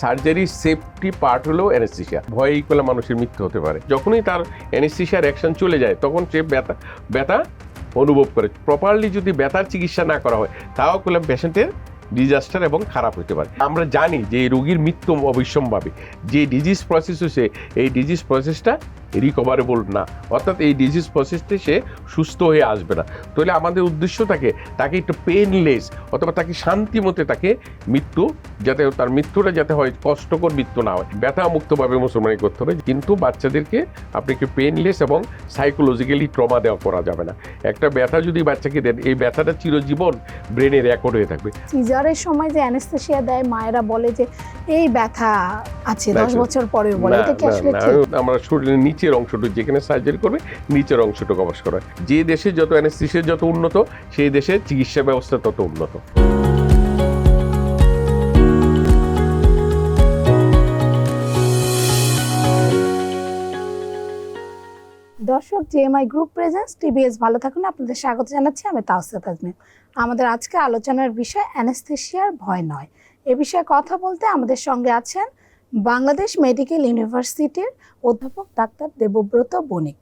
সার্জারির safety part হলো anaesthesia. ভয়ে করলে মানুষের মৃত্যু হতে পারে। যখনই তার অ্যানেস্থিসিয়ার অ্যাকশন চলে যায়, তখন সে ব্যথা ব্যথা অনুভব করে। প্রপারলি যদি ব্যথার চিকিৎসা না করা হয়, তাও করলাম পেশেন্টের ডিজাস্টার এবং খারাপ হতে পারে। আমরা জানি যে এই রোগীর মৃত্যু অবশ্যম্ভাবী যে ডিজিজ প্রসেস হচ্ছে, এই ডিজিজ প্রসেসটা রিকভারেবল না। অর্থাৎ এই ডিজিজ প্রসেসতে সে সুস্থ হয়ে আসবে না। তাহলে আমাদের উদ্দেশ্য থাকে তাকে একটু পেনলেস অথবা তাকে শান্তি মতে তাকে মৃত্যু যাতে তার মৃত্যুটা যাতে হয় কষ্টকর মৃত্যু না হয়। ব্যথা মুক্তভাবে মুসলমানি করতে হবে। কিন্তু বাচ্চাদেরকে আপনি একটু পেনলেস এবং সাইকোলজিক্যালি ট্রমা দেওয়া করা যাবে না। একটা ব্যথা যদি বাচ্চাকে দেন এই ব্যথাটা চিরজীবন ব্রেনে রেকর্ড হয়ে থাকবে। সিজারের সময় যে অ্যানেস্থেসিয়া দেয় মায়েরা বলে যে এই ব্যথা আছে দশ বছর পরেও বলে। এটা কি আসলে আমরা শরীরের নিচের অংশটুকু, যেখানে সার্জারি করবে, নিচের অংশটুকু অবশ করা। যে দেশে যত অ্যানেস্থিসিয়া যত উন্নত, সেই দেশে চিকিৎসা ব্যবস্থা তত উন্নত। দর্শক জিএমআই গ্রুপ প্রেজেন্স টিবিএস ভালো থাকুন। আপনাদের স্বাগত জানাচ্ছি আমি তাওসিয়া তাজমিন আমাদের আজকে আলোচনার বিষয় অ্যানেস্থেশিয়ার ভয় নয়। এ বিষয়ে কথা বলতে আমাদের সঙ্গে আছেন বাংলাদেশ মেডিকেল ইউনিভার্সিটির অধ্যাপক ডাক্তার দেবব্রত বণিক।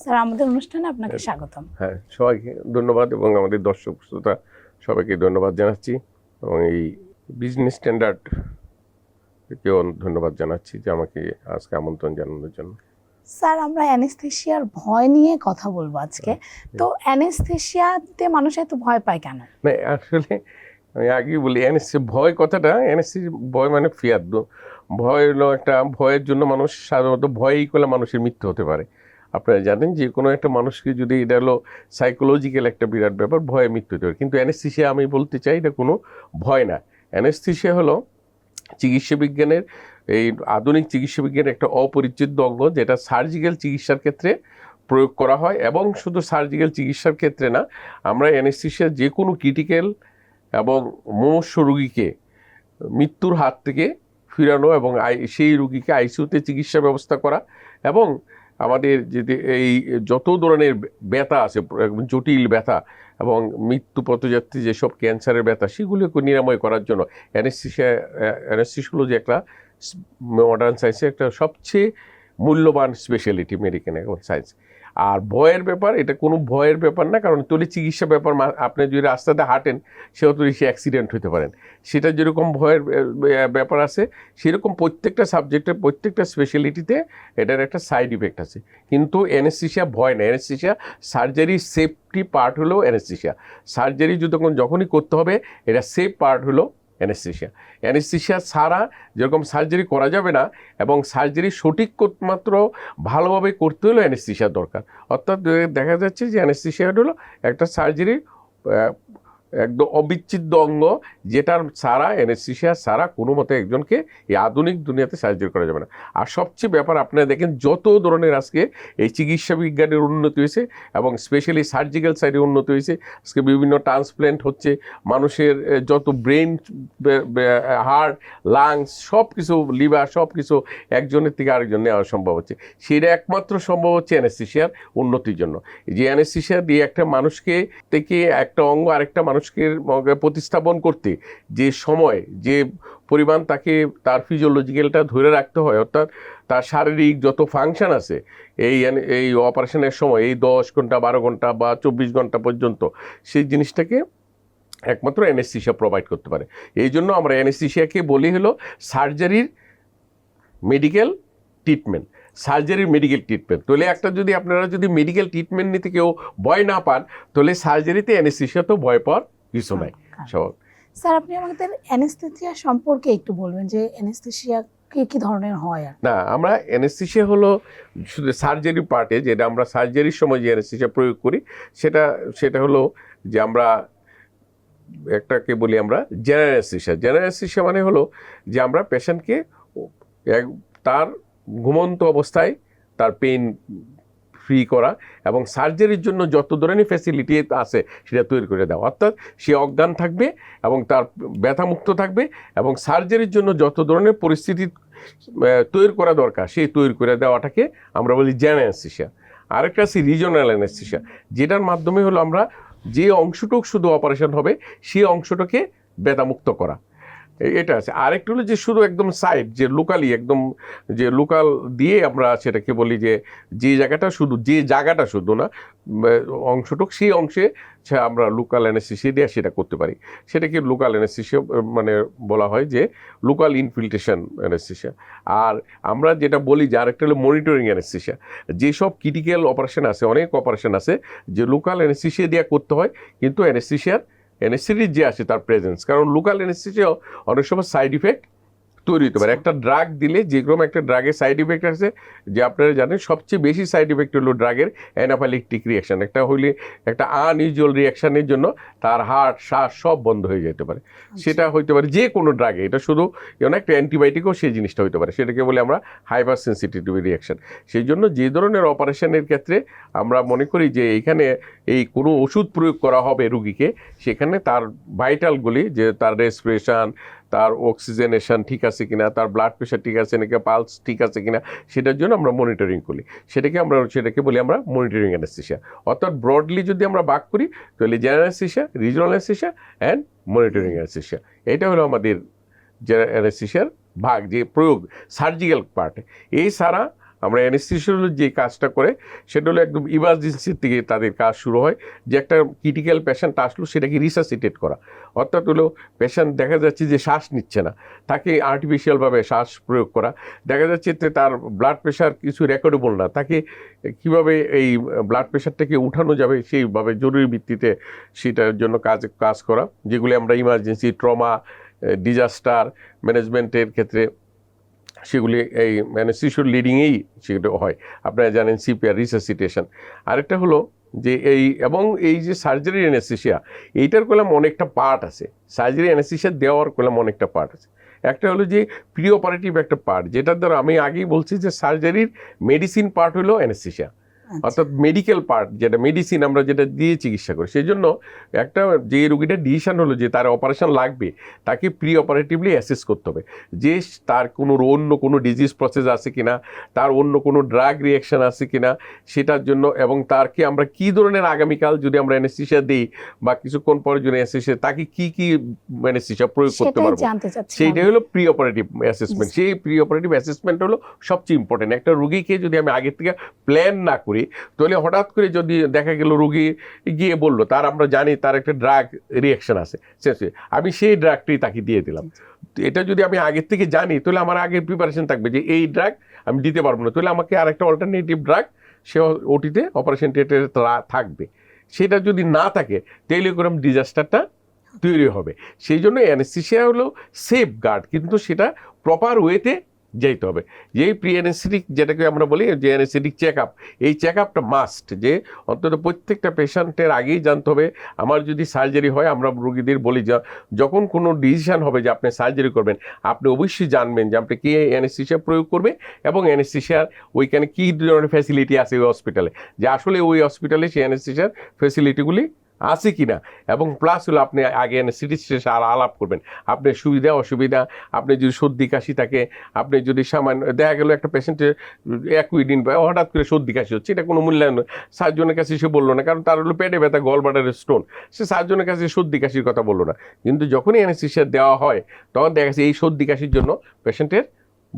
স্যার আমাদের অনুষ্ঠানে আপনাকে স্বাগতম। হ্যাঁ সবাইকে ধন্যবাদ এবং আমাদের দর্শক শ্রোতা সবাইকে ধন্যবাদ জানাচ্ছি এবং এই বিজনেস স্ট্যান্ডার্ড কেও ধন্যবাদ জানাচ্ছি যে আমাকে আজকে আমন্ত্রণ জানানোর জন্য। স্যার আমরা অ্যানেস্থেশিয়ার ভয় নিয়ে কথা বলব আজকে। তো অ্যানেস্থেশিয়াতে মানুষ এত ভয় পায় কেন? না আসলে আমি আগেই বলি এনএসসি ভয় কথাটা এনএসসি ভয় মানে ফিয়ার ভয় হলো একটা, ভয়ের জন্য মানুষ সাধারণত ভয়ই করলে মানুষের মৃত্যু হতে পারে। আপনারা জানেন যে কোনো একটা মানুষকে যদি এটা হলো সাইকোলজিক্যাল একটা বিরাট ব্যাপার, ভয়ে মৃত্যু হতে পারে। কিন্তু অ্যানেস্থিসিয়া আমি বলতে চাই এটা কোনো ভয় না। অ্যানেস্থিসিয়া হলো চিকিৎসা বিজ্ঞানের, এই আধুনিক চিকিৎসা বিজ্ঞানের একটা অপরিচিত অঙ্গ যেটা সার্জিক্যাল চিকিৎসার ক্ষেত্রে প্রয়োগ করা হয় এবং শুধু সার্জিক্যাল চিকিৎসার ক্ষেত্রে না, আমরা অ্যানেস্থিসিয়া যে কোনো ক্রিটিক্যাল এবং মুমূর্ষু রুগীকে মৃত্যুর হাত থেকে ফিরানো এবং সেই রুগীকে আইসিউতে চিকিৎসা ব্যবস্থা করা এবং আমাদের যে এই যত ধরনের ব্যথা আছে জটিল ব্যথা এবং মৃত্যু পথযাত্রী যেসব ক্যান্সারের ব্যথা, সেগুলোকে নিরাময় করার জন্য অ্যানেস্থিসিয়া অ্যানেস্থিসিওলজি একটা মডার্ন সায়েন্সের একটা সবচেয়ে মূল্যবান স্পেশালিটি মেডিকেল এবং সায়েন্স আর ভয়ের ব্যাপার, এটা কোনো ভয়ের ব্যাপার না, কারণ তলি চিকিৎসা ব্যাপার আপনি যদি রাস্তাতে হাঁটেন সেহেতু সে অ্যাক্সিডেন্ট হতে পারেন। সেটা যেরকম ভয়ের ব্যাপার আছে, সেরকম প্রত্যেকটা সাবজেক্টের প্রত্যেকটা স্পেশালিটিতে এটার একটা সাইড ইফেক্ট আছে। কিন্তু অ্যানেস্থিসিয়া ভয় না অ্যানেস্থিসিয়া সার্জারি সেফটি পার্ট হলো অ্যানেস্থিসিয়া সার্জারি যখন যখনই করতে হবে, এটা সেফ পার্ট হলো অ্যানেস্থিসিয়া অ্যানেস্থিসিয়া ছাড়া যেরকম সার্জারি করা যাবে না এবং সার্জারি সঠিক মাত্র ভালোভাবে করতে হলে অ্যানেস্থিসিয়া দরকার। অর্থাৎ দেখা যাচ্ছে যে অ্যানেস্থিসিয়া হলো একটা সার্জারি একদম অবিচ্ছেদ্য অঙ্গ যেটার ছাড়া অ্যানেস্থিসিয়া ছাড়া কোনো মতে একজনকে এই আধুনিক দুনিয়াতে সাহায্য করা যাবে না। আর সবচেয়ে ব্যাপার, আপনারা দেখেন যত ধরনের আজকে এই চিকিৎসা বিজ্ঞানের উন্নতি হয়েছে এবং স্পেশালি সার্জিক্যাল সাইডে উন্নতি হয়েছে, আজকে বিভিন্ন ট্রান্সপ্ল্যান্ট হচ্ছে, মানুষের যত ব্রেন হার্ট লাংস সব কিছু লিভার সব কিছু একজনের থেকে আরেকজন নেওয়া সম্ভব হচ্ছে। সেটা একমাত্র সম্ভব হচ্ছে অ্যানেস্থিসিয়ার উন্নতির জন্য। যে অ্যানেস্থিসিয়া দিয়ে একটা মানুষকে থেকে একটা অঙ্গ আরেকটা মানুষকে মগে প্রতিস্থাপন করতে যে সময়, যে পরিমাণ তাকে তার ফিজিওলজিক্যালটা ধরে রাখতে হয়, অর্থাৎ তার শারীরিক যত ফাংশন আছে, এই এই অপারেশনের সময়, এই দশ ঘণ্টা, বারো ঘণ্টা বা চব্বিশ ঘণ্টা পর্যন্ত, সেই জিনিসটাকে একমাত্র অ্যানেস্থিসিয়া প্রোভাইড করতে পারে। এই জন্য আমরা অ্যানেস্থিসিয়াকে বলি হলো সার্জারির মেডিকেল ট্রিটমেন্ট সার্জারির মেডিকেল ট্রিটমেন্ট তাহলে একটা যদি আপনারা যদি মেডিকেল ট্রিটমেন্ট নিতে কেউ ভয় না পান, তাহলে সার্জারিতে অ্যানেস্থিসিয়া তো ভয় পাওয়ার কিছু নাই সব স্যার আপনি আমাদের অ্যানেস্থেসিয়া সম্পর্কে একটু বলবেন যে অ্যানেস্থেসিয়া কি কি ধরনের হয় না আমরা অ্যানেস্থিসিয়া হলো শুধু সার্জারি পার্টে যেটা আমরা সার্জারির সময় যে অ্যানেস্থিসিয়া প্রয়োগ করি সেটা সেটা হলো যে আমরা একটাকে বলি আমরা জেনারেল অ্যানেস্থিসিয়া জেনারেল অ্যানেস্থিসিয়া মানে হলো যে আমরা পেশেন্টকে তার ঘুমন্ত অবস্থায় তার পেইন ফ্রি করা এবং সার্জারির জন্য যত ধরনের ফ্যাসিলিটি আছে সেটা তৈরি করে দেওয়া। অর্থাৎ সে অজ্ঞান থাকবে এবং তার ব্যথামুক্ত থাকবে এবং সার্জারির জন্য যত ধরনের পরিস্থিতি তৈরি করা দরকার সেই তৈরি করে দেওয়াটাকে আমরা বলি জ্যান আরেকটা আছে রিজনাল অ্যানেস্থিসিয়া, যেটার মাধ্যমে হলো আমরা যে অংশটুক শুধু অপারেশন হবে সেই অংশটাকে ব্যথামুক্ত করা। এটা আছে। আরেকটা হলো যে শুধু একদম সাইড, যে লোকালি, একদম যে লোকাল দিয়ে আমরা সেটাকে বলি যে যে জায়গাটা শুধু, যে জায়গাটা শুধু না অংশটুক সেই অংশে আমরা লোকাল অ্যানেস্থেসিয়া দিয়ে সেটা করতে পারি। সেটাকে লোকাল অ্যানেস্থেসিয়া মানে বলা হয় যে, লোকাল ইনফিল্ট্রেশন অ্যানেস্থেসিয়া আর আমরা যেটা বলি যে, আরেকটা হলো মনিটরিং অ্যানেস্থেসিয়া যেসব ক্রিটিক্যাল অপারেশন আছে, অনেক অপারেশন আছে, যে লোকাল অ্যানেস্থেসিয়া দিয়ে করতে হয়, কিন্তু অ্যানেস্থেসিয়ার অ্যানেস্থেটিক যে আছে তার প্রেজেন্স কারণ লোকাল অ্যানেস্থেসিয়াও অনেক সময় সাইড ইফেক্ট তৈরি হতে পারে। একটা ড্রাগ দিলে যে কোনো একটা ড্রাগের সাইড ইফেক্ট আছে যে আপনারা জানেন সবচেয়ে বেশি সাইড ইফেক্ট হলো ড্রাগের অ্যানাফাইলেকটিক রিয়াকশন একটা হইলে একটা আনইউজুয়াল রিয়াকশানের জন্য তার হার্ট শ্বাস সব বন্ধ হয়ে যেতে পারে। সেটা হইতে পারে যে কোনো ড্রাগে এটা শুধু যেমন একটা অ্যান্টিবায়োটিকও সেই জিনিসটা হইতে পারে। সেটাকে বলে আমরা হাইপার সেন্সিটিভ রিয়াকশন সেই জন্য যে ধরনের অপারেশনের ক্ষেত্রে আমরা মনে করি যে এইখানে এই কোনো ওষুধ প্রয়োগ করা হবে রুগীকে, সেখানে তার ভাইটালগুলি যে তার রেসপিরেশন তার অক্সিজেনেশন ঠিক আছে কিনা, তার ব্লাড প্রেশার ঠিক আছে নাকি পালস ঠিক আছে কিনা, সেটার জন্য আমরা মনিটরিং করি। সেটাকে আমরা, সেটাকে বলি আমরা মনিটরিং অ্যানেস্থেসিয়া অর্থাৎ ব্রডলি যদি আমরা ভাগ করি, তাহলে general regional anaesthesia and monitoring anaesthesia এটা হলো আমাদের অ্যানেস্থেসিয়ার ভাগ, যে প্রয়োগ সার্জিক্যাল পার্ট এই সারা আমরা অ্যানেস্থেসিয়ার যে কাজটা করে, সেটা হলো একদম ইমার্জেন্সির থেকে তাদের কাজ শুরু হয়। যে একটা ক্রিটিক্যাল পেশেন্ট আসলো, সেটাকে রিসাসিটেট করা। অর্থাৎ হলো পেশেন্ট দেখা যাচ্ছে যে শ্বাস নিচ্ছে না, তাকে আর্টিফিশিয়ালভাবে শ্বাস প্রয়োগ করা। দেখা যাচ্ছে যে তার ব্লাড প্রেশার কিছু রেকর্ডেবল না, তাকে কীভাবে এই ব্লাড প্রেশারটাকে উঠানো যাবে, সেইভাবে জরুরি ভিত্তিতে সেটার জন্য কাজ কাজ করা, যেগুলি আমরা ইমার্জেন্সি ট্রমা ডিজাস্টার ম্যানেজমেন্টের ক্ষেত্রে সেগুলি এই মানে শিশুর লিডিংয়েই সেগুলো হয়। আপনারা জানেন সিপিআর রিসাসিটেশন আরেকটা হলো যে এই এবং এই যে সার্জারি অ্যানাসিসিয়া এইটার কলাম অনেকটা পার্ট আছে। সার্জারি অ্যানাসিসিয়া দেওয়ার কলাম অনেকটা পার্ট আছে। একটা হলো যে প্রি অপারেটিভ একটা পার্ট যেটার দ্বারা আমি আগেই বলছি যে সার্জারির মেডিসিন পার্ট হলো অ্যানেস্থেসিয়া আচ্ছা। অর্থাৎ মেডিকেল পার্ট যেটা মেডিসিন আমরা যেটা দিয়ে চিকিৎসা করি সেই জন্য একটা যে রুগীটা ডিসিশন হলো যে তার অপারেশন লাগবে তাকে প্রি অপারেটিভলি অ্যাসেস করতে হবে। যে তার কোনো অন্য কোনো ডিজিজ প্রসেস আছে কি না তার অন্য কোনো ড্রাগ রিয়াকশন আছে কি না সেটার জন্য এবং তারকে আমরা কি ধরনের আগামীকাল যদি আমরা অ্যানেস্থেসিয়া দিই বা কিছুক্ষণ পরে যদি অ্যানেস্থেসিয়া তাকে কি কি অ্যানেস্থেসিয়া প্রয়োগ করতে পারব? সেইটাই হলো প্রি অপারেটিভ অ্যাসেসমেন্ট সেই প্রি অপারেটিভ অ্যাসেসমেন্ট হলো সবচেয়ে ইম্পর্টেন্ট একটা রুগীকে যদি আমি আগের থেকে প্ল্যান না করি তাহলে হঠাৎ করে যদি দেখা গেল রুগী গিয়ে বলল তার আমরা জানি তার একটা ড্রাগ রিয়াকশন আছে। শেষে আমি সেই ড্রাগটি তাকে দিয়ে দিলাম। এটা যদি আমি আগের থেকে জানি তাহলে আমার আগের প্রিপারেশন থাকবে যে এই ড্রাগ আমি দিতে পারব না। তাহলে আমাকে আর একটা অল্টারনেটিভ ড্রাগ সে ওটিতে অপারেশন থিয়েটারে থাকবে। সেটা যদি না থাকে তাহলে এরকম ডিজাস্টারটা তৈরি হবে। সেই জন্য অ্যানেস্থেসিয়া হলো সেফ গার্ড কিন্তু সেটা প্রপার ওয়েতে যেতে হবে। যেই প্রি অ্যানেস্থেটিক যেটাকে আমরা বলি যে অ্যানেস্থেটিক চেক আপ এই চেক আপটা মাস্ট যে অন্তত প্রত্যেকটা পেশেন্টের আগেই জানতে হবে, আমার যদি সার্জারি হয়, আমরা রুগীদের বলি যখন কোনো ডিসিশন হবে যে আপনি সার্জারি করবেন, আপনি অবশ্যই জানবেন যে আপনি কি অ্যানেস্থেসিয়া প্রয়োগ করবে এবং অ্যানেস্থেসিয়ার ওইখানে কী ধরনের ফ্যাসিলিটি আছে ওই হসপিটালে যে আসলে ওই হসপিটালে সেই অ্যানেস্থেসিয়ার ফ্যাসিলিটিগুলি আছে কি না এবং প্লাস হলো আপনি আগে সিটি স্টেশন আর আলাপ করবেন। আপনার সুবিধা, অসুবিধা, আপনি যদি সর্দি কাশি থাকে, আপনি যদি সামান্য, দেখা গেল একটা পেশেন্টের একই দিন বা হঠাৎ করে সর্দি কাশি হচ্ছে, এটা কোনো মূল্যায়ন নয়। সাতজনের কাছে সে বলল না, কারণ তার হলো পেটে ব্যথা গল বাটারের স্টোন সে সাতজনের কাছে সর্দি কাশির কথা বলল না। কিন্তু যখনই অ্যানেস্থেসিয়া দেওয়া হয়, তখন দেখা যাচ্ছে এই সর্দি কাশির জন্য পেশেন্টের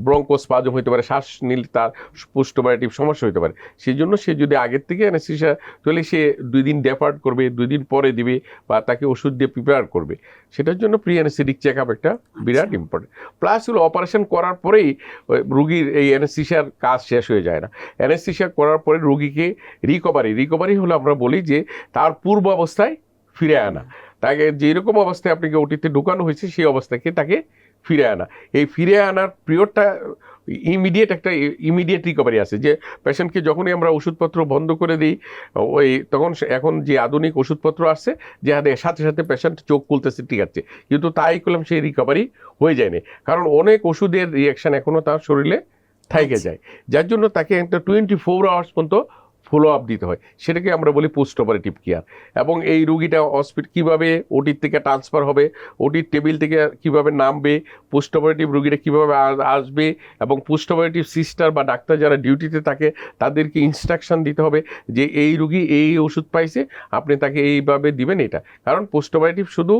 ব্রঙ্কোস্পাজম হতে পারে শ্বাস নিলে তার পোস্টোবায়োটিক সমস্যা হতে পারে। সেই জন্য সে যদি আগের থেকে অ্যানেস্থেসিয়া তাহলে সে দুই দিন ডেফার্ট করবে দুই দিন পরে দিবে বা তাকে ওষুধ দিয়ে প্রিপেয়ার করবে। সেটার জন্য প্রি অ্যানেস্থেটিক চেক আপ একটা বিরাট ইম্পর্টেন্ট প্লাস হলো অপারেশন করার পরেই রুগীর এই অ্যানেস্থেসিয়ার কাজ শেষ হয়ে যায় না। অ্যানেস্থেসিয়া করার পরে রুগীকে রিকভারি রিকভারি হলো আমরা বলি যে তার পূর্ব অবস্থায় ফিরে আনা। তাকে যেরকম অবস্থায় আপনাকে ওটিতে ঢুকানো হয়েছে সেই অবস্থাকে তাকে ফিরে আনা। এই ফিরে আনার পিরিয়ডটা ইমিডিয়েট একটা ইমিডিয়েট রিকভারি আছে যে পেশেন্টকে যখনই আমরা ওষুধপত্র বন্ধ করে দিই ওই তখন এখন যে আধুনিক ওষুধপত্র আসছে যে সাথে সাথে পেশেন্ট চোখ খুলতেছে ঠিক আছে। কিন্তু তাই করলাম সেই রিকভারি হয়ে যায়নি। কারণ অনেক ওষুধের রিয়াকশন এখনও তার শরীরে থাইকে যায়। যার জন্য তাকে একটা টোয়েন্টি ফোর আওয়ার্স পর্যন্ত ফলো আপ দিতে হয়। সেটাকে আমরা বলি পোস্ট অপারেটিভ কেয়ার এবং এই রুগীটা হসপিটাল কীভাবে ওটির থেকে ট্রান্সফার হবে ওটির টেবিল থেকে কীভাবে নামবে পোস্ট অপারেটিভ রুগীটা কীভাবে আসবে এবং পোস্ট অপারেটিভ সিস্টার বা ডাক্তার যারা ডিউটিতে থাকে, তাদেরকে ইনস্ট্রাকশন দিতে হবে যে এই রুগী এই ওষুধ পাইছে, আপনি তাকে এইভাবে দিবেন এটা। কারণ পোস্ট অপারেটিভ শুধু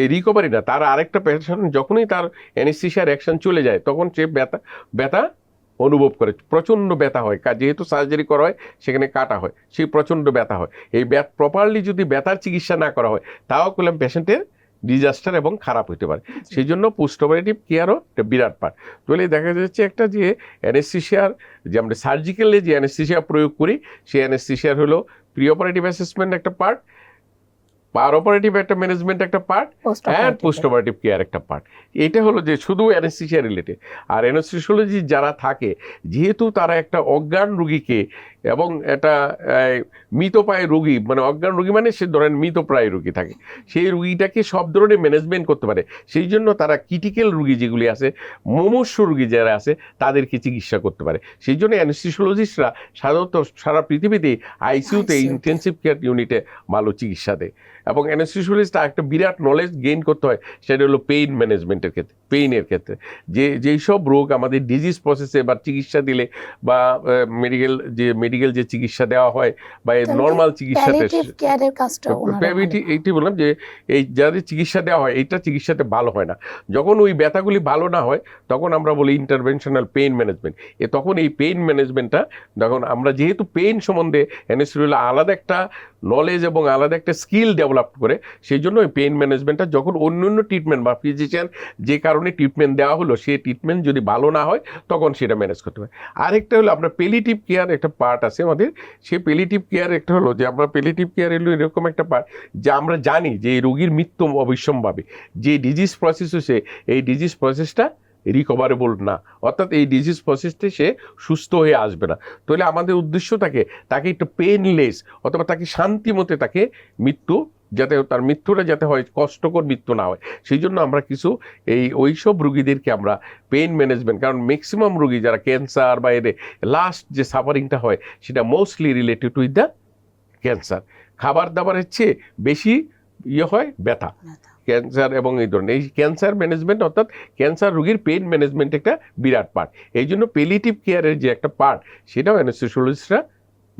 এই রিকভারি না, তার আরেকটা পেশেন্ট যখনই তার অ্যানেস্থিসিয়ার অ্যাকশন চলে যায়, তখন সে ব্যথা ব্যথা অনুভব করে প্রচণ্ড ব্যথা হয়। যেহেতু সার্জারি করা হয় সেখানে কাটা হয় সেই প্রচণ্ড ব্যথা হয়। এই ব্যথ প্রপারলি যদি ব্যথার চিকিৎসা না করা হয় তাও করলাম পেশেন্টের ডিজাস্টার এবং খারাপ হতে পারে। সেই জন্য পোস্ট অপারেটিভ কেয়ারও একটা বিরাট পার্ট তাহলে দেখা যাচ্ছে একটা যে অ্যানেস্থিসিয়ার যে আমরা সার্জিক্যালে যে অ্যানেস্থিসিয়া প্রয়োগ করি সেই অ্যানেস্থিসিয়ার হলো প্রি অপারেটিভ অ্যাসেসমেন্ট একটা পার্ট পার অপারেটিভ একটা ম্যানেজমেন্ট একটা part and post operative care একটা পার্ট। এটা হলো যে শুধু অ্যানেস্থিসিয়া রিলেটেড আর অ্যানেস্থিসিওলজি যারা থাকে যেহেতু তারা একটা অজ্ঞান রুগীকে এবং একটা মৃতপ্রায় রুগী মানে অজ্ঞান রুগী মানে সে ধরেন মৃতপ্রায় রুগী থাকে। সেই রুগীটাকে সব ধরনের ম্যানেজমেন্ট করতে পারে। সেই জন্য তারা ক্রিটিক্যাল রুগী যেগুলি আছে মুমূর্ষু রুগী যারা আছে তাদেরকে চিকিৎসা করতে পারে। সেই জন্য অ্যানেস্থিসিওলজিস্টরা সাধারণত সারা পৃথিবীতে আইসিউতে। ইন্টেন্সিভ কেয়ার ইউনিটে ভালো চিকিৎসা দেয়। এবং অ্যানেস্থিসিওলজিস্ট একটা বিরাট নলেজ গেইন করতে হয় সেটা হলো পেইন ম্যানেজমেন্টের ক্ষেত্রে পেইনের ক্ষেত্রে। যে যেই সব রোগ আমাদের ডিজিজ প্রসেসে বা চিকিৎসা দিলে বা মেডিকেল যে মেডিকেল যে চিকিৎসা দেওয়া হয় বা নর্মাল চিকিৎসাতে এইটি বললাম যে এই যাদের চিকিৎসা দেওয়া হয় এইটা চিকিৎসাতে ভালো হয় না। যখন ওই ব্যথাগুলি ভালো না হয় তখন আমরা বলি ইন্টারভেনশনাল পেইন ম্যানেজমেন্ট এ তখন এই পেইন ম্যানেজমেন্টটা যখন আমরা যেহেতু পেইন সম্বন্ধে এনএসিউল আলাদা একটা নলেজ এবং আলাদা একটা স্কিল ডেভেলপ করে, সেই জন্য ওই পেইন ম্যানেজমেন্টটা যখন অন্য অন্য ট্রিটমেন্ট বা ফিজিশিয়ান যে কারণে ট্রিটমেন্ট দেওয়া হলো সেই ট্রিটমেন্ট যদি ভালো না হয়, তখন সেটা ম্যানেজ করতে হয়। আরেকটা হলো আপনার পেলিটিভ কেয়ার একটা পার্ট আছে আমাদের, সেই পেলিটিভ কেয়ার একটা হলো যে আমরা পেলিটিভ কেয়ার এলো এরকম একটা পার্ট যে আমরা জানি যে এই রোগীর মৃত্যু অবিসম্ভাবী। যে ডিজিজ প্রসেস হচ্ছে এই ডিজিজ প্রসেসটা রিকভারেবল না। অর্থাৎ এই ডিজিজ প্রসেসতে সে সুস্থ হয়ে আসবে না। তাহলে আমাদের উদ্দেশ্য থাকে তাকে একটু পেনলেস অথবা তাকে শান্তি মতে তাকে মৃত্যু যাতে তার মৃত্যুটা যাতে হয় কষ্টকর মৃত্যু না হয়। সেই জন্য আমরা কিছু এই ওইসব রুগীদেরকে আমরা পেইন ম্যানেজমেন্ট কারণ ম্যাক্সিমাম রুগী যারা ক্যান্সার বা এদের লাস্ট যে সাফারিংটা হয় সেটা mostly related with the cancer খাবার দাবারের চেয়ে বেশি ইয়ে হয় ব্যথা। ক্যান্সার এবং এই ধরনের এই ক্যান্সার ম্যানেজমেন্ট অর্থাৎ ক্যান্সার রোগীর পেইন ম্যানেজমেন্ট একটা বিরাট পার্ট এই জন্য পেলিটিভ কেয়ারের যে একটা পার্ট সেটাও অ্যানেস্থেসিওলজিস্টরা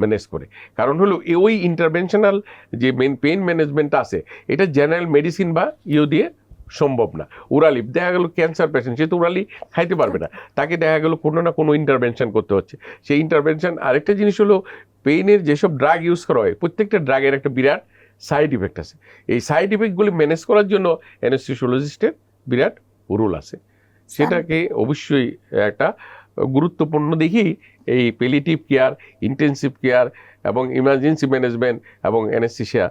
ম্যানেজ করে। কারণ হলো ওই ইন্টারভেনশনাল যে মেন পেইন ম্যানেজমেন্ট আছে এটা জেনারেল মেডিসিন বা ইয়ে দিয়ে সম্ভব না। উরালি দেখা গেল ক্যান্সার পেশেন্ট সে তো উরালি খাইতে পারবে না। তাকে দেখা গেল কোনো না কোনো ইন্টারভেনশন করতে হচ্ছে। সেই ইন্টারভেনশন আরেকটা জিনিস হলো পেইনের যেসব ড্রাগ ইউজ করা হয় প্রত্যেকটা ড্রাগের একটা বিরাট সাইড ইফেক্ট আছে। এই সাইড ইফেক্টগুলি ম্যানেজ করার জন্য অ্যানেস্থেসিওলজিস্টের বিরাট রোল আছে। সেটাকে অবশ্যই একটা গুরুত্বপূর্ণ দেখি এই পেলিটিভ কেয়ার ইন্টেন্সিভ কেয়ার এবং ইমার্জেন্সি ম্যানেজমেন্ট এবং অ্যানেস্থেসিয়া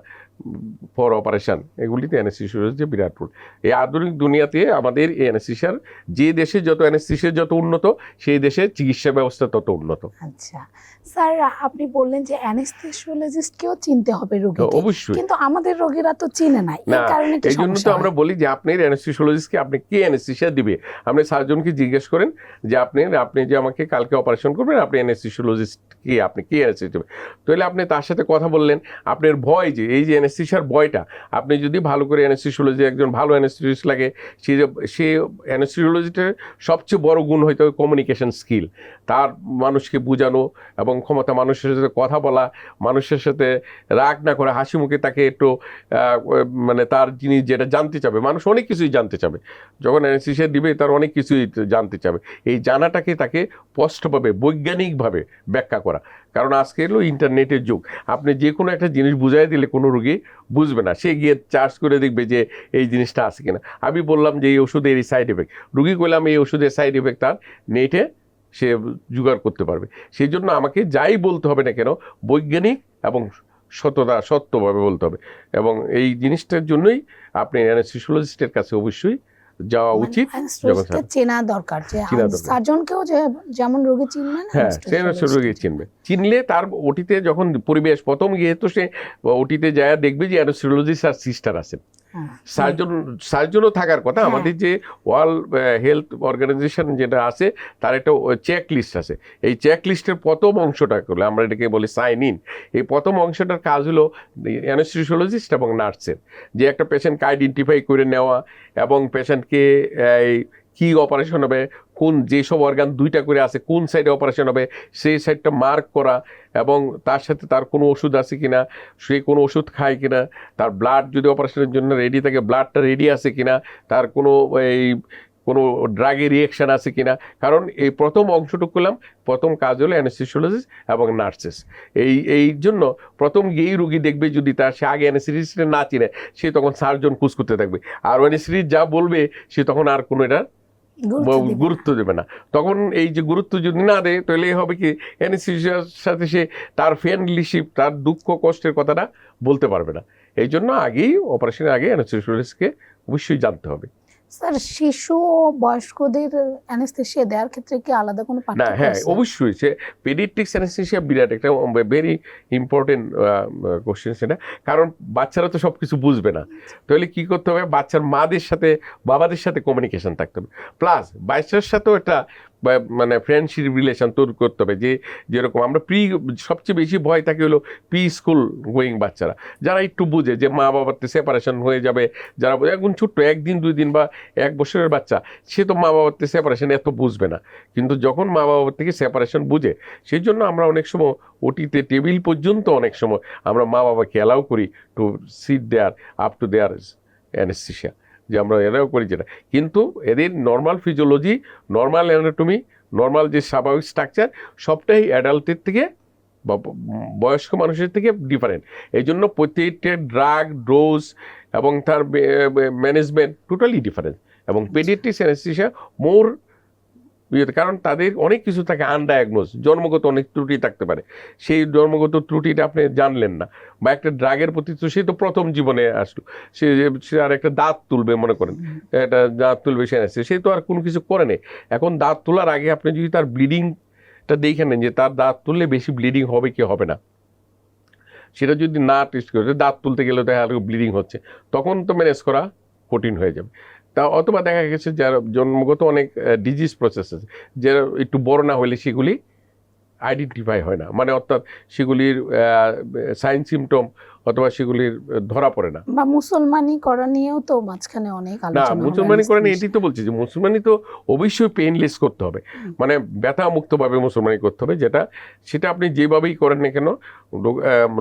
ফর অপারেশন এগুলিতে অ্যানেস্থেসিওলজি বিরাট রোল এই আধুনিক দুনিয়াতে আমাদের এই যে দেশে যত অ্যানেস্থেসিয়া যত উন্নত সেই দেশে চিকিৎসা ব্যবস্থা তত উন্নত। আচ্ছা। স্যার আপনি বললেন যে অ্যানেস্থেসিওলজিস্টকেও চিনতে হবে রোগীকে। অবশ্যই। কিন্তু আমাদের রোগীরা তো চিনে নাই এই না, কারণে কি জন্য তো আমরা বলি যে আপনি অ্যানেস্থেসিওলজিস্টকে আপনি কে অ্যানেস্থেসিয়া দিবে? আপনি সার্জনকে জিজ্ঞেস করেন যে আপনি আপনি যে আমাকে কালকে অপারেশন করবেন আপনি অ্যানেস্থেসিওলজিস্ট কে আপনি কি অ্যানেস্থেসিয়া তাহলে আপনি তার সাথে কথা বললেন আপনার ভয় যে এই যে অ্যানেস্থেসিয়ার বয়টা। আপনি যদি ভালো করে অ্যানেস্থেসিওলজি একজন ভালো অ্যানেস্থেসিস্ট লাগে, সে সে অ্যানেস্থেসিওলজিটার সবচেয়ে বড় গুণ হয়তো কমিউনিকেশন স্কিল তার মানুষকে বোঝানো এবং ক্ষমতা মানুষের সাথে কথা বলা, মানুষের সাথে রাগ না করে হাসি মুখে তাকে একটু মানে তার জিনিস যেটা জানতে চাবে, মানুষ অনেক কিছুই জানতে চাবে। যখন অ্যানেস্থেসিয়া দিবে, তার অনেক কিছুই জানতে চাবে। এই জানাটাকে তাকে স্পষ্টভাবে, বৈজ্ঞানিকভাবে ব্যাখ্যা করা। কারণ আজকে এলো ইন্টারনেটের যুগ। আপনি যে কোনো একটা জিনিস বুঝাই দিলে কোনো রুগী বুঝবে না। সে গিয়ে চার্জ করে দেখবে যে এই জিনিসটা আছে কিনা। আমি বললাম যে এই ওষুধের এই সাইড এফেক্ট রুগী বললাম এই ওষুধের সাইড এফেক্ট তার নেটে সে জোগাড় করতে পারবে। সেই জন্য আমাকে যাই বলতে হবে না কেন, বৈজ্ঞানিক এবং সততা সত্যভাবে বলতে হবে। এবং এই জিনিসটার জন্যই আপনি অ্যানেস্থেসিওলজিস্টের কাছে অবশ্যই যাওয়া মানে উচিত চেনা দরকার যে। সার্জনকেও যেমন রোগী চিনবেন হ্যাঁ সে রোগী চিনবে। চিনলে তার ওটিতে যখন পরিবেশ প্রথম গিয়ে তো সে ওটিতে যায় দেখবে যে অ্যানোস্ট্রোলজিস্ট আর সিস্টার আছেন সার্জন সার্জনও থাকার কথা। হ্যাঁ। আমাদের যে ওয়ার্ল্ড হেলথ অর্গানাইজেশন যেটা আছে তার একটা চেক লিস্ট আছে। এই চেক লিস্টের প্রথম অংশটা করলে আমরা এটাকে বলি সাইন ইন এই প্রথম অংশটার কাজ হলো অ্যানেস্থেসিওলজিস্ট এবং নার্সের। যে একটা পেশেন্টকে আইডেন্টিফাই করে নেওয়া এবং পেশেন্টকে এই কী অপারেশন হবে কোন যেসব অর্গান দুইটা করে আছে, কোন সাইডে অপারেশন হবে, সেই সাইডটা মার্ক করা এবং তার সাথে তার কোনো ওষুধ আছে কিনা, সে কোনো ওষুধ খায় কিনা, তার ব্লাড যদি অপারেশনের জন্য রেডি থাকে ব্লাডটা রেডি আছে কিনা, তার কোনো এই কোনো ড্রাগের রিয়েকশন আছে কিনা, কারণ এই প্রথম অংশটুকু করলাম, প্রথম কাজ হলো অ্যানেস্থেসিওলজিস্ট এবং নার্সেস এই এই জন্য প্রথম গিয়েই রুগী দেখবে যদি তার সে আগে অ্যানেস্থেসিস্টে না চিনে, সে তখন সার্জন কুচ করতে থাকবে। আর অ্যানেস্থেসিস্ট যা বলবে, সে তখন আর কোনো এটা গুরুত্ব দেবে। না। তখন এই যে গুরুত্ব যদি না দেয় তাহলে হবে কি অ্যানেস্থেসিয়ার সাথে সে তার ফ্রেন্ডলিশিপ তার দুঃখ কষ্টের কথাটা বলতে পারবে না। এই জন্য আগেই অপারেশনের আগে অ্যানেস্থেসিওলজিস্টকে অবশ্যই জানতে হবে। স্যার শিশু ও বয়স্কদের অ্যানেস্থেশিয়া দেওয়ার ক্ষেত্রে কি আলাদা কোনো না পার্থক্য হ্যাঁ অবশ্যই সে পেডিট্রিক্স অ্যানেস্থেশিয়া বিরাট একটা ভেরি ইম্পর্টেন্ট কোশ্চেন সেটা। কারণ বাচ্চারা তো সব কিছু বুঝবে না। তাহলে কি করতে হবে? বাচ্চার মাদের সাথে বাবাদের সাথে কমিউনিকেশন থাকতে হবে। প্লাস বাচ্চার সাথেও একটা বা- মানে ফ্রেন্ডশিপ রিলেশন তৈরি করতে হবে যে যেরকম আমরা প্রি সবচেয়ে বেশি ভয় থাকে হলো প্রি স্কুল গোয়িং বাচ্চারা। যারা একটু বুঝে যে মা বাবার সেপারেশন হয়ে যাবে যারা বোঝে, এখন ছোট্ট একদিন দুই দিন বা এক বছরের বাচ্চা সে তো মা বাবার সেপারেশন এত বুঝবে না। কিন্তু যখন মা বাবার থেকে সেপারেশন বুঝে সেই জন্য আমরা অনেক সময় ওটিতে টেবিল পর্যন্ত অনেক সময় আমরা মা বাবাকে অ্যালাউ করি to sit there up to there anaesthesia যে আমরা এরাও করি যেটা কিন্তু এদের normal physiology normal anatomy normal যে স্বাভাবিক স্ট্রাকচার সবটাই অ্যাডাল্টের থেকে বা বয়স্ক মানুষের থেকে ডিফারেন্ট এই জন্য প্রত্যেকটা ড্রাগ ডোজ এবং তার ম্যানেজমেন্ট টোটালি ডিফারেন্ট এবং পেডিয়াট্রিক্স অ্যানেস্থেশিয়া মোর ইয়েতে কারণ তাদের অনেক কিছু থাকে আনডায়াগনোজ জন্মগত অনেক ত্রুটি থাকতে পারে। সেই জন্মগত ত্রুটিটা আপনি জানলেন না, বা একটা ড্রাগের প্রতি তো সে তো প্রথম জীবনে আসলো। সে আর একটা দাঁত তুলবে মনে করেন, একটা দাঁত তুলবে সে আসছে, সে তো আর কোনো কিছু করে নেই। এখন দাঁত তোলার আগে আপনি যদি তার ব্লিডিংটা দেখে নেন যে, তার দাঁত তুললে বেশি ব্লিডিং হবে কি হবে না? সেটা যদি না টেস্ট করে, দাঁত তুলতে গেলে গেল ব্লিডিং হচ্ছে, তখন তো ম্যানেজ করা কঠিন হয়ে যাবে। তা অথবা দেখা গেছে যার জন্মগত অনেক ডিজিজ প্রসেস আছে যারা একটু বড় না হলে সেগুলি আইডেন্টিফাই হয় না। মানে অর্থাৎ সেগুলির সাইন সিমটম অথবা সেগুলির ধরা পড়ে না। বা মুসলমানি করা নিয়েও তো মাঝখানে অনেক না আলোচনা হলো মুসলমানি করেন anesthesia। এটি তো বলছি যে মুসলমানি তো অবশ্যই পেইনলেস করতে হবে। মানে ব্যথা মুক্তভাবে মুসলমানি করতে হবে যেটা সেটা আপনি যেভাবেই করেন না কেন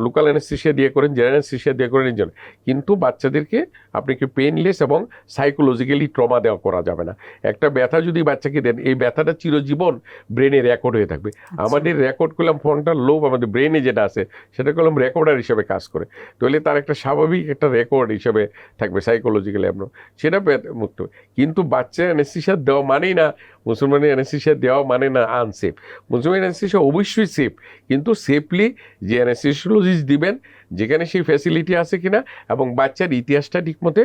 লোকাল অ্যানেস্থেশিয়া দিয়ে করেন জেনারেল অ্যানেস্থেশিয়া দিয়ে করেন জন্য। কিন্তু বাচ্চাদেরকে আপনি কি পেইনলেস এবং সাইকোলজিক্যালি ট্রমা দেওয়া করা যাবে না। একটা ব্যথা যদি বাচ্চাকে দেন এই ব্যথাটা চিরজীবন ব্রেনে রেকর্ড হয়ে থাকবে। আমাদের রেকর্ড করলাম ফোনটা লোভ আমাদের ব্রেনে যেটা আছে সেটা করলাম রেকর্ডার হিসেবে কাজ করে। তাহলে তার একটা স্বাভাবিক একটা রেকর্ড হিসেবে থাকবে সাইকোলজিক্যালি আপনার সেটা মুক্ত। কিন্তু বাচ্চা অ্যানেস্থেশিয়া দেওয়া মানেই না মুসলমানের অ্যানেস্থেশিয়া দেওয়া মানে না আনসেফ মুসলমান অ্যানেস্থেশিয়া অবশ্যই সেফ কিন্তু সেফলি যে অ্যানেস্থেসিওলজিস্ট দিবেন যেখানে সেই ফ্যাসিলিটি আছে কিনা এবং বাচ্চার ইতিহাসটা ঠিকমতো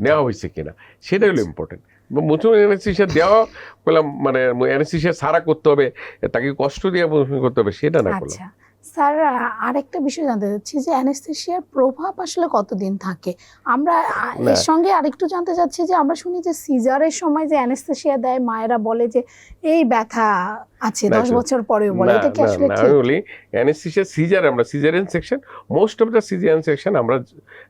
নেওয়া হয়েছে কিনা সেটাই হলো ইম্পর্টেন্ট মুসলমান অ্যানেস্থেশিয়া দেওয়া করলাম মানে অ্যানেস্থেশিয়া সারা করতে হবে তাকে কষ্ট দিয়ে করতে হবে সেটা না করলাম আচ্ছা। স্যার আরেকটা বিষয় জানতে চাচ্ছি যে অ্যানেস্থেশিয়ার প্রভাব আসলে কতদিন থাকে? আমরা এর সঙ্গে আরেকটু জানতে চাচ্ছি যে আমরা শুনি যে সিজারের সময় যে অ্যানেস্থেশিয়া দেয় মায়েরা বলে যে এই ব্যথা আছে না, দশ তো- বছর পরেও বলে এটা কি আসলে ঠিক? আমি বলি অ্যানেস্থেশিয়া সিজার আমরা caesarean section most of the caesarean section আমরা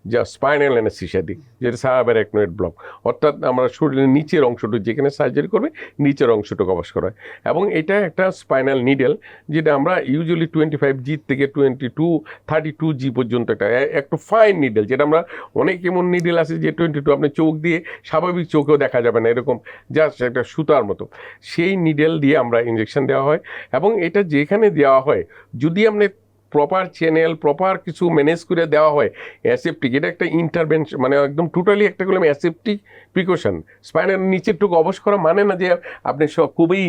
যা স্পাইনাল অ্যানেস্থেশিয়া দিই যেটা সারাব্যারাকনোয়েড ব্লক অর্থাৎ আমরা শরীরের নিচের অংশটুকু যেখানে সার্জারি করবে নিচের অংশটুকু অবশ করা হয় এবং এটা একটা স্পাইনাল নিডেল যেটা আমরা ইউজুয়ালি টোয়েন্টি ফাইভ জি থেকে twenty two thirty two G পর্যন্ত একটা একটু ফাইন নিডেল যেটা আমরা অনেক এমন নিডেল আছে যে টোয়েন্টি টু আপনি চোখ দিয়ে স্বাভাবিক চোখেও দেখা যাবে না এরকম জাস্ট একটা সুতার মতো। সেই নিডেল দিয়ে আমরা ইঞ্জেকশন দেওয়া হয় এবং এটা যেখানে দেওয়া হয় যদি আপনি প্রপার চ্যানেল প্রপার কিছু ম্যানেজ করে দেওয়া হয় অ্যাসেপ্টিক এটা একটা ইন্টারভেনশন মানে একদম টোটালি একটা করলাম অ্যাসেপ্টিক প্রিকশন স্পাইনাল নিচের টুকু অবশ করা মানে না যে আপনি সব খুবই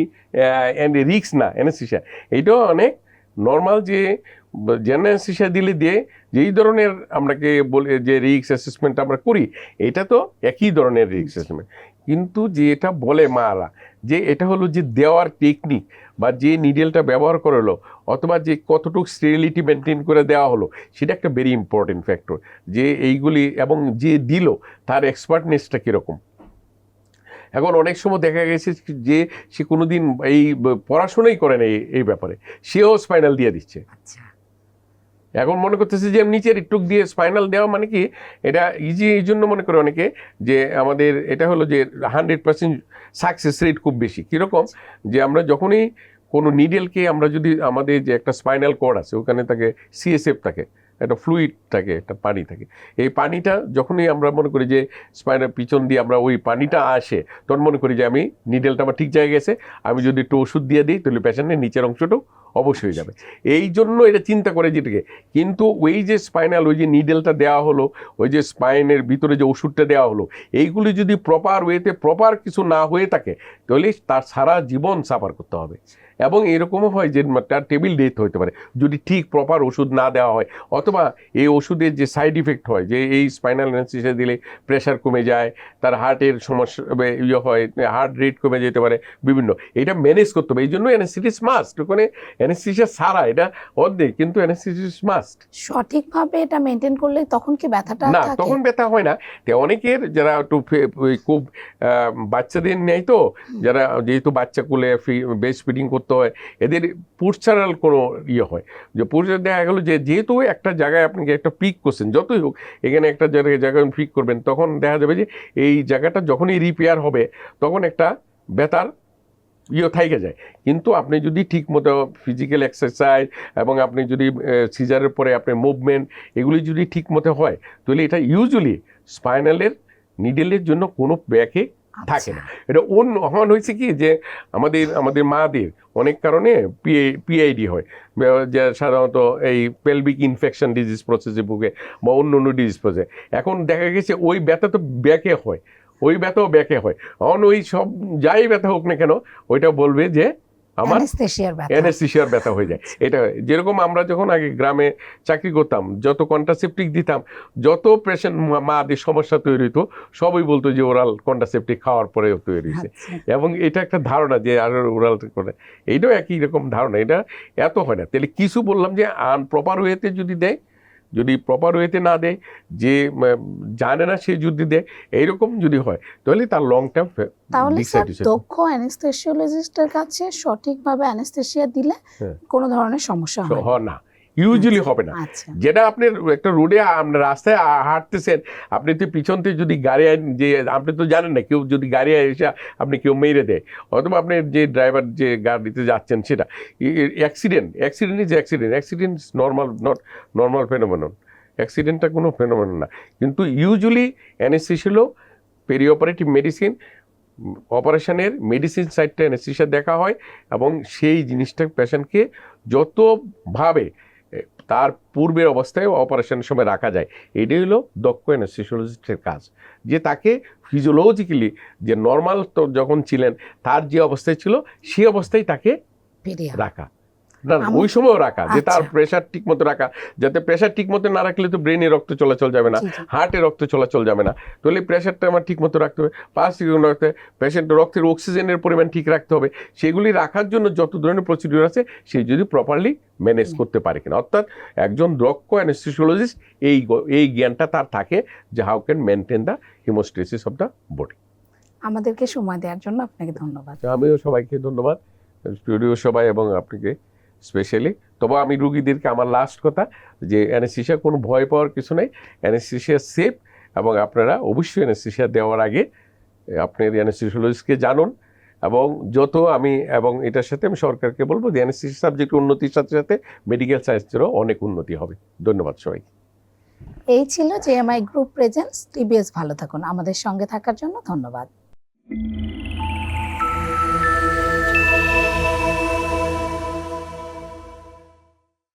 রিক্স না অ্যানেসিসিয়া এইটাও অনেক নর্মাল যে জেনারেসিসা দিলে দিয়ে যেই ধরনের আমরাকে বলে যে রিক্স অ্যাসেসমেন্ট আমরা করি এটা তো একই ধরনের রিক্স অ্যাসেসমেন্ট কিন্তু যে এটা বলে মারা যে এটা হলো যে দেওয়ার টেকনিক বা যে নিডেলটা ব্যবহার করা হলো, অথবা যে কতটুকু স্টেরিলিটি মেনটেন করে দেওয়া হলো, সেটা একটা ভেরি ইম্পর্টেন্ট ফ্যাক্টর যে এইগুলি এবং যে দিল, তার এক্সপার্টনেসটা কীরকম। এখন অনেক সময় দেখা গেছে যে সে কোনোদিন এই পড়াশোনাই করে না এই- এই ব্যাপারে, সেও স্পাইনাল দিয়ে দিচ্ছে। আচ্ছা। এখন মনে করতেছি যে নিচের টুক দিয়ে স্পাইনাল দেওয়া মানে কি, এটা ইজি এই জন্য মনে করে অনেকে যে আমাদের এটা হলো যে হান্ড্রেড পার্সেন্ট সাকসেস রেট খুব বেশি। কীরকম? যে আমরা যখনই কোনো নিডেলকে আমরা যদি আমাদের যে একটা স্পাইনাল কর্ড আছে, ওখানে তাকে সিএসএফ থাকে একটা ফ্লুইড থাকে, একটা পানি থাকে। এই পানিটা যখনই আমরা মনে করি যে স্পাইনাল পিছন দিয়ে আমরা ওই পানিটা আসে, তখন মনে করি যে আমি নিডেলটা আমার ঠিক জায়গায় গেছে, আমি যদি একটু ওষুধ দিয়ে দিই, তাহলে পেশেন্টের নিচের অংশটাও অবশ্যই যাবে। এই জন্য এটা চিন্তা করে যেটাকে কিন্তু ওই যে স্পাইনাল ওই যে নিডেলটা দেওয়া হলো, ওই যে স্পাইনের ভিতরে যে ওষুধটা দেওয়া হলো, এইগুলি যদি প্রপার ওয়েতে প্রপার কিছু না হয়ে থাকে, তাহলে তার সারা জীবন সাফার করতে হবে। এবং এরকমও হয় যে তার টেবিল ডেথ হতে পারে। যদি ঠিক প্রপার ওষুধ না দেওয়া হয় অথবা এই ওষুধের যে সাইড ইফেক্ট হয় যে এই স্পাইনাল অ্যানাস্থেসিয়া দিলে প্রেশার কমে যায় তার হার্টের সমস্যা ইয়ে হয় হার্ট রেট কমে যেতে পারে বিভিন্ন। এটা ম্যানেজ করতে হবে। এই জন্য অ্যানাস্থেটিস মাস্ট ওখানে অ্যানাস্থেসিয়া সারা এটা অর্ধেক কিন্তু অ্যানাস্থেটিস মাস্ট সঠিকভাবে এটা মেনটেন করলে তখন কি ব্যথাটা না তখন ব্যথা হয় না। অনেকের যারা একটু খুব বাচ্চাদের নেয় তো যারা যেহেতু বাচ্চা কুলে বেশ ফিডিং করতে হয় এদের পুরচারাল কোনো ইয়ে হয়। যে পুরচার দেখা গেলো যে যেহেতু একটা জায়গায় আপনি একটা পিক করছেন, যতই হোক, এখানে একটা জায়গায় জায়গায় পিক করবেন, তখন দেখা যাবে যে এই জায়গাটা যখনই রিপেয়ার হবে, তখন একটা বেতার ইয়ে থাইকে যায়। কিন্তু আপনি যদি ঠিক মতো ফিজিক্যাল এক্সারসাইজ এবং আপনি যদি সিজারের পরে আপনার মুভমেন্ট এগুলি যদি ঠিক মতো হয়, তাহলে এটা ইউজুয়ালি স্পাইনালের নিডেলের জন্য কোনো ব্যাকে থাকে না। এটা অন্য হন হয়েছে কি যে আমাদের আমাদের মাদের অনেক কারণে পিএ পিআইডি হয়। যে সাধারণত এই পেলভিক ইনফেকশন ডিজিজ প্রসেসে ভুগে বা অন্য অন্য ডিজিজ প্রসেসে এখন দেখা গেছে ওই ব্যথা তো ব্যাকে হয়। ওই ব্যথাও ব্যাকে হয়। অন ওই সব যাই ব্যথা হোক না কেন ওইটা বলবে যে আমার অ্যানেস্থেসিয়ার ব্যথা। হয়ে যায়। এটা যেরকম আমরা যখন আগে গ্রামে চাকরি করতাম যত কন্ট্রাসেপ্টিক দিতাম যত পেশেন্ট মাদের সমস্যা তৈরি হতো সবই বলতো যে ওরাল কন্ট্রাসেপ্টিক খাওয়ার পরেও তৈরি হয়েছে। আচ্ছা। এবং এটা একটা ধারণা যে আর ওরাল করে। এইটাও একই রকম ধারণা। এটা এত হয় না। তাহলে কিছু বললাম যে আন প্রপার ওয়েতে যদি দেয় যদি প্রপার ওয়েতে না দেয় যে জানে না সে যদি দেয় এইরকম যদি হয় তাহলে তার লং টার্ম তাহলে দক্ষ অ্যানেস্থেসিওলজিস্টের কাছে সঠিকভাবে অ্যানেস্থেসিয়া দিলে হ্যাঁ। কোনো ধরনের সমস্যা হয় না। ইউজুয়ালি হবে না। আচ্ছা। যেটা আপনি একটা রোডে রাস্তায় হাঁটতেছেন আপনি তো পিছন থেকে যদি গাড়ি যে আপনি তো জানেন না কেউ যদি গাড়ি এসে আপনি কেউ মেরে দেয়। অথবা আপনি যে ড্রাইভার যে গাড়িতে যাচ্ছেন সেটা। Accident accident is accident accident normal not normal phenomenon অ্যাক্সিডেন্টটা কোনো ফেনোমেনন না। কিন্তু ইউজুয়ালি অ্যানেস্থেসিয়ালো পেরি অপারেটিভ মেডিসিন অপারেশনের মেডিসিন সাইডটা অ্যানেস্থেসিয়া দেখা হয় এবং সেই জিনিসটা পেশেন্টকে যতভাবে তার পূর্বের অবস্থায় অপারেশনের সময় রাখা যায়। এটাই হলো দক্ষ অ্যানেস্থেসিওলজিস্টের কাজ। যে তাকে ফিজিওলজিক্যালি যে নর্মাল তো যখন ছিলেন তার যে অবস্থায় ছিল সেই অবস্থায় তাকে রাখা। না না, ওই সময়ও রাখা যে তার আচ্ছা। প্রেশার ঠিক মতো রাখা যাতে প্রেশার ঠিক মতো না রাখলে তো ব্রেনে রক্ত চলাচল যাবে না। হার্টে রক্ত চলাচল যাবে না। তাহলে প্রেশারটা আমার ঠিক মতো রাখতে হবে। পাঁচ রাখতে হবে পেশেন্টের রক্তের অক্সিজেনের পরিমাণ ঠিক রাখতে হবে। সেগুলি রাখার জন্য যত ধরনের প্রসিডিউর আছে সে যদি প্রপারলি ম্যানেজ করতে পারে কিনা। অর্থাৎ একজন দক্ষ অ্যানেস্থেসিওলজিস্ট এই এই জ্ঞানটা তার থাকে যে how can maintain the haemostasis of the body আমাদেরকে সময় দেওয়ার জন্য আপনাকে ধন্যবাদ। আমিও সবাইকে ধন্যবাদ। স্টুডিও সবাই এবং আপনাকে স্পেশালি তবে আমি রুগীদেরকে আমার লাস্ট কথা যে অ্যানেস্থেসিয়া কোনো ভয় পাওয়ার কিছু নেই। অ্যানেস্থেসিয়া সেফ এবং আপনারা অবশ্যই অ্যানেস্থেসিয়া দেওয়ার আগে আপনার অ্যানেস্থেসিওলজিস্টকে জানুন এবং যত আমি এবং এটার সাথে আমি সরকারকে বলব যে অ্যানেস্থেসিয়া সাবজেক্ট উন্নতির সাথে সাথে মেডিকেল সায়েন্সেরও অনেক উন্নতি হবে। ধন্যবাদ সবাইকে। এই ছিল যে জেএমআই গ্রুপ প্রেজেন্টস টিবিএস ভালো থাকুন। আমাদের সঙ্গে থাকার জন্য ধন্যবাদ।